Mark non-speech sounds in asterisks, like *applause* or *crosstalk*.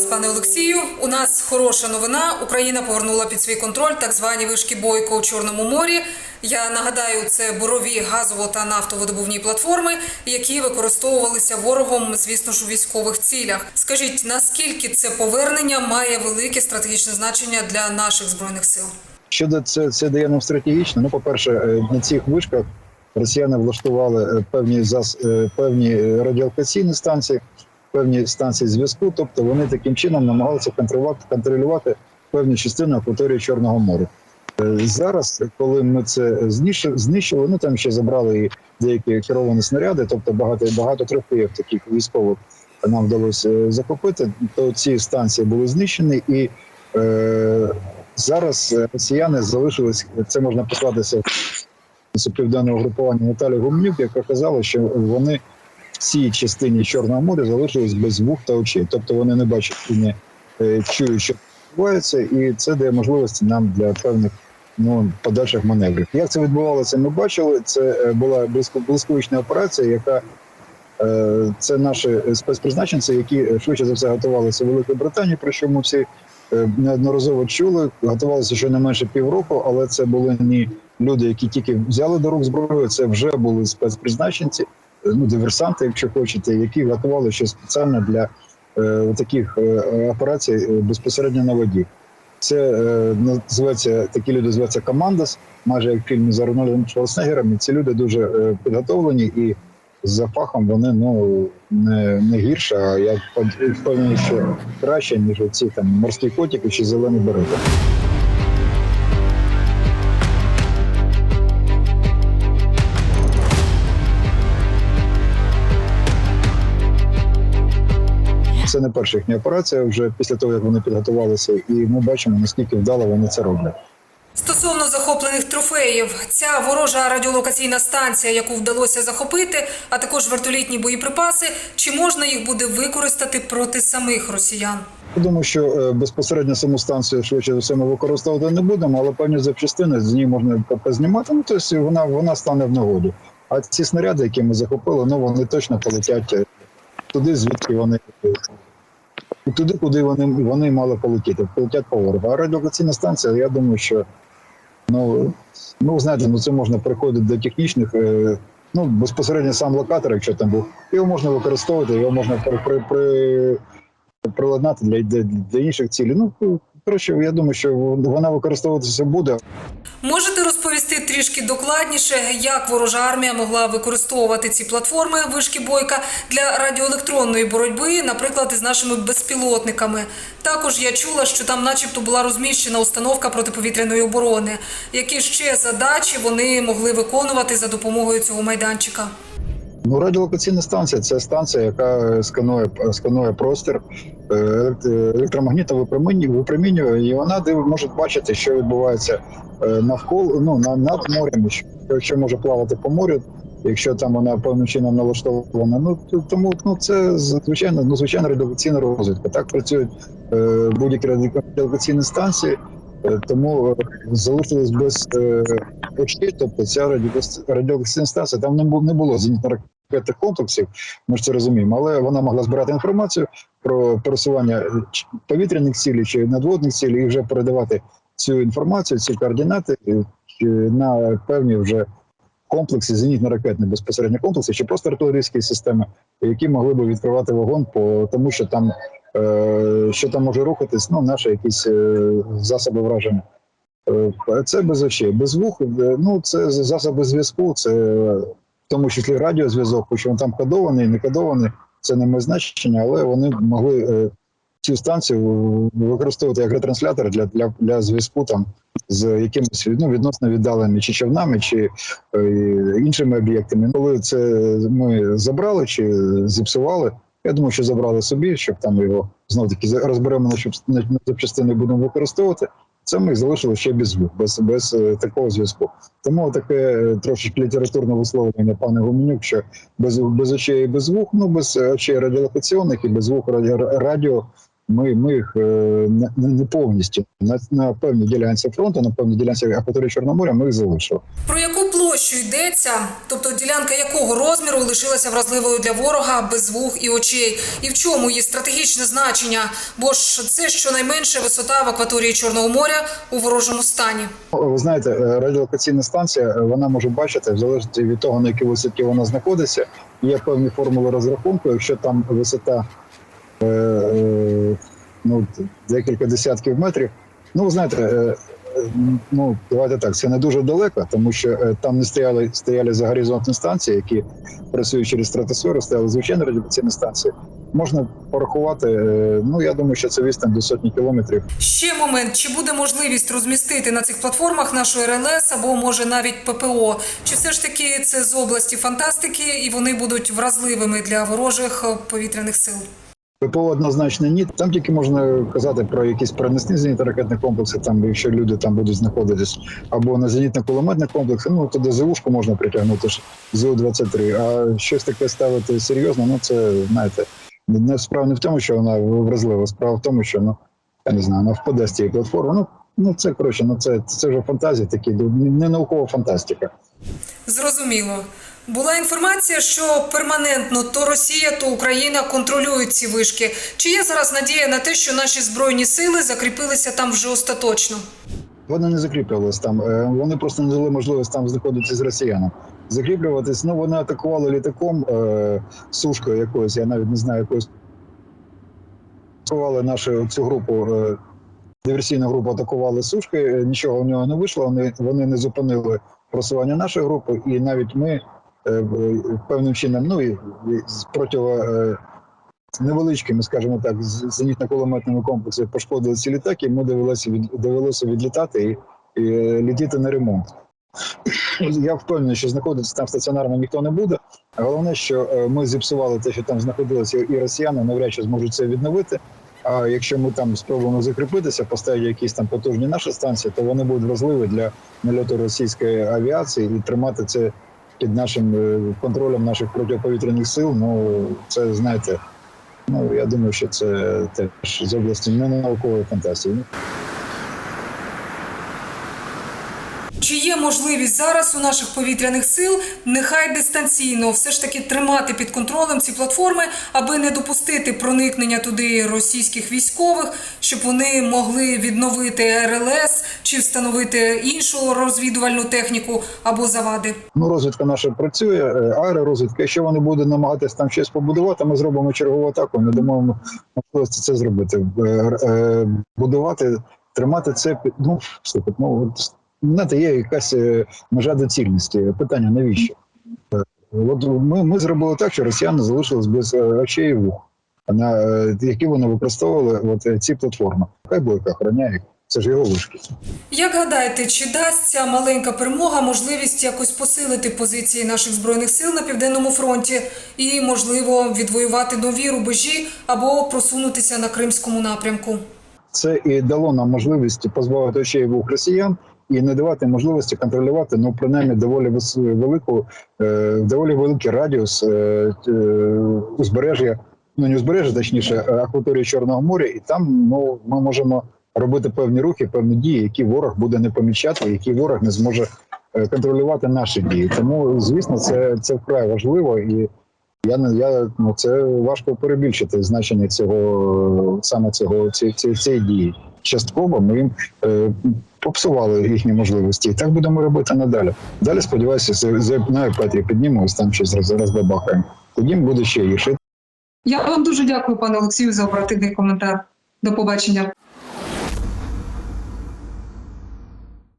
пане Олексію. У нас хороша новина. Україна повернула під свій контроль так звані вишки Бойко у Чорному морі. Я нагадаю, це бурові газово та нафтовидобувні платформи, які використовувалися ворогом, звісно ж, у військових цілях. Скажіть, наскільки це повернення має велике стратегічне значення для наших збройних сил? Щодо це, це дає нам стратегічно. Ну, по-перше, е, на цих вишках росіяни влаштували е, певні зас, е, певні радіолокаційні станції, певні станції зв'язку. Тобто вони таким чином намагалися контролювати, контролювати певні частини акваторії Чорного моря. Е, Зараз, коли ми це знищили, ну там ще забрали і деякі керовані снаряди, тобто багато багато трофеїв таких військових нам вдалося е, захопити, то ці станції були знищені і. Е, Зараз росіяни залишились, це можна послатися з південного групування Наталі Гумнюк, яка казала, що вони цій частині Чорного моря залишились без вух та очей. Тобто вони не бачать і не е, чують, що відбувається, і це дає можливості нам для певних ну, подальших маневрів. Як це відбувалося, ми бачили. Це е, була близько блискавична операція, яка е, це наші спецпризначенці, які швидше за все готувалися в Великій Британії, про що ми всі неодноразово чули. Готувалися щонайменше півроку, але це були не люди, які тільки взяли до рук зброю. Це вже були спецпризначенці, ну диверсанти, якщо хочете, які готували ще спеціально для е, таких е, операцій е, безпосередньо на воді. Це називається такі люди називаються командос, майже як в фільмі з Арнольдом Шварценеггером. І ці люди дуже підготовлені і за фахом вони ну не, не гірше, а я впевнений, що краще, ніж ці там морські котики чи зелені берети. Це не перша їхня операція. Вже після того як вони підготувалися, і ми бачимо наскільки вдало вони це роблять. Стосовно захоплених трофеїв, ця ворожа радіолокаційна станція, яку вдалося захопити, а також вертолітні боєприпаси, чи можна їх буде використати проти самих росіян? Я думаю, що е, безпосередньо саму станцію швидше за все ми використовувати не будемо, але певні запчастини з ній можна по- познімати. Ну тобто вона вона стане в нагоді. А ці снаряди, які ми захопили, ну вони точно полетять е, туди, звідки вони і туди, куди вони вони мали полетіти. Полетять по ворогу. А радіолокаційна станція, я думаю, що ну ну знаєте, ну це можна приходити до технічних. е, Ну, безпосередньо сам локатор, якщо там був, його можна використовувати, його можна при, при, при приладнати для, для, для інших цілей. Ну коротше, я думаю, що вона використовуватися буде. Можете розповісти трішки докладніше, як ворожа армія могла використовувати ці платформи вишки бойка для радіоелектронної боротьби, наприклад, із нашими безпілотниками. Також я чула, що там, начебто, була розміщена установка протиповітряної оборони. Які ще задачі вони могли виконувати за допомогою цього майданчика? Ну, радіолокаційна станція це станція, яка сканує сканує простір е, елект- електромагнітно випромінює, і вона може бачити, що відбувається е, навколо ну на над морем, що, може плавати по морю. Якщо там вона певним чином налаштована, ну тому ну це звичайно, ну звичайно радіолокаційна розвідка. Так працюють е, будь-які радіолокаційні станції, тому залишились без е, очей. Тобто ця радіо- радіолокаційна станція там не було не було зенітно-ракетних комплексів. Ми ж це розуміємо, але вона могла збирати інформацію про пересування повітряних цілей чи надводних цілей і вже передавати цю інформацію, ці координати е, на певні вже комплекси, зенітно-ракетні безпосередньо комплекси, чи просто артилерійські системи, які могли би відкривати вогонь по тому, що там е, що там може рухатись, ну наші якісь е, засоби враження. Це без очей, без вух. Ну це засоби зв'язку, це тому числі радіозв'язок, хоч він там кодований, не кодований, це не має значення, але вони могли е, цю станцію використовувати як ретранслятор для, для, для зв'язку там з якимись ну, відносно віддаленими чи човнами, чи е, іншими об'єктами. Коли це ми забрали чи зіпсували, я думаю, що забрали собі, щоб там його знов таки розберемо щоб на запчастини будемо використовувати. Це ми залишили ще без без, без е, такого зв'язку. Тому таке е, трошечки літературне висловлення пане Гуменюк, що без, без очей і без звук, ну без очей радіолокаційних і без звук радіо, ми, ми їх е, не, повністю на, на певній ділянці фронту, на певній ділянці акваторії Чорноморя ми їх залишили. Про яку що йдеться, тобто ділянка якого розміру лишилася вразливою для ворога без вух і очей, і в чому її стратегічне значення? Бо ж це щонайменше висота в акваторії Чорного моря у ворожому стані. Ви знаєте, е, радіолокаційна станція е, вона може бачити в залежності від того, на якій висоті вона знаходиться. Є певні формули розрахунку. Якщо там висота е, е, ну, декілька десятків метрів, ну ви знаєте, е, ну давайте так, це не дуже далеко, тому що е, там не стояли стояли за горизонтні станції, які працюють через стратосферу, стояли звичайні радіолокаційні станції. Можна порахувати. е, Ну я думаю, що це відстань до сотні кілометрів. Ще момент: чи буде можливість розмістити на цих платформах нашу РЛС або може навіть ППО? Чи все ж таки це з області фантастики і вони будуть вразливими для ворожих повітряних сил? ППО однозначно ні. Там тільки можна казати про якісь перенесні зенітно-ракетні комплекси, там якщо люди там будуть знаходитись, або на зенітно-кулеметні комплекси, ну то до ЗУшку можна притягнути ж ЗУ-23. А щось таке ставити серйозно, ну це знаєте, не справа не в тому, що вона вразлива, справа в тому, що ну я не знаю, вона впаде з цієї платформи. Ну ну це коротше, ну це, це вже фантазія, такі не наукова фантастика. Зрозуміло. Була інформація, що перманентно то Росія, то Україна контролюють ці вишки. Чи є зараз надія на те, що наші збройні сили закріпилися там вже остаточно? Вони не закріплювалися там. е, Вони просто не дали можливість там знаходитися з росіянам. Закріплюватись, ну вони атакували літаком е, сушкою якоюсь, я навіть не знаю якоюсь. Атакували нашу цю групу, е, диверсійну групу атакували сушкою, е, нічого в нього не вийшло. Вони, вони не зупинили просування нашої групи, і навіть ми певним чином, ну і з противо. Е, невеличкими, скажімо так, зенітно-кулеметними комплексами пошкодили ці літаки. Йому довелося від довелося відлітати і, і е, летіти на ремонт. *clears throat* Я впевнений, що знаходитися там стаціонарно ніхто не буде. Головне, що е, ми зіпсували те, що там знаходилося, і росіяни навряд чи зможуть це відновити. А якщо ми там спробуємо закріпитися, поставити якісь там потужні наші станції, то вони будуть важливі для нальоту російської авіації і тримати це під нашим е, контролем наших протиповітряних сил. Ну це знаєте. Ну, я думаю, що це теж з області не наукової фантастики. Ну, Чи є можливість зараз у наших повітряних сил нехай дистанційно все ж таки тримати під контролем ці платформи, аби не допустити проникнення туди російських військових, щоб вони могли відновити РЛС чи встановити іншу розвідувальну техніку або завади? Ну, розвідка наша працює, е, аеророзвідка. Якщо вони будуть намагатися там щось побудувати, ми зробимо чергову атаку. Не дамо можливості це зробити. Е, е, Будувати, тримати це ну слухайте, ну знаєте, є якась е, межа доцільності. Питання навіщо? Е, От ми, ми зробили так, що росіяни залишились без е, очей і вух, на е, які вони використовували от е, ці платформи. Хай бойка охороняє їх. Це ж його вишки. Як гадаєте, чи дасть ця маленька перемога можливість якось посилити позиції наших збройних сил на південному фронті і, можливо, відвоювати нові рубежі або просунутися на кримському напрямку? це і дало нам можливість позбавити очей вух росіян і не давати можливості контролювати ну принаймні доволі велику, е, доволі великий радіус е, е, узбережжя, ну не узбережжя, точніше, акваторії Чорного моря, і там ну ми можемо робити певні рухи, певні дії, які ворог буде не помічати, які ворог не зможе контролювати наші дії. Тому звісно, це, це вкрай важливо і. Я не я ну це важко перебільшити значення цього саме цього ці, ці, цієї дії. Частково ми їм е, попсували їхні можливості, і так будемо робити надалі. Далі сподіваюся, за, на Петрі піднімемось, там щось зараз розбабахаємо. Тоді буде ще гірше. Я вам дуже дякую, пане Олексію, за оперативний коментар. До побачення.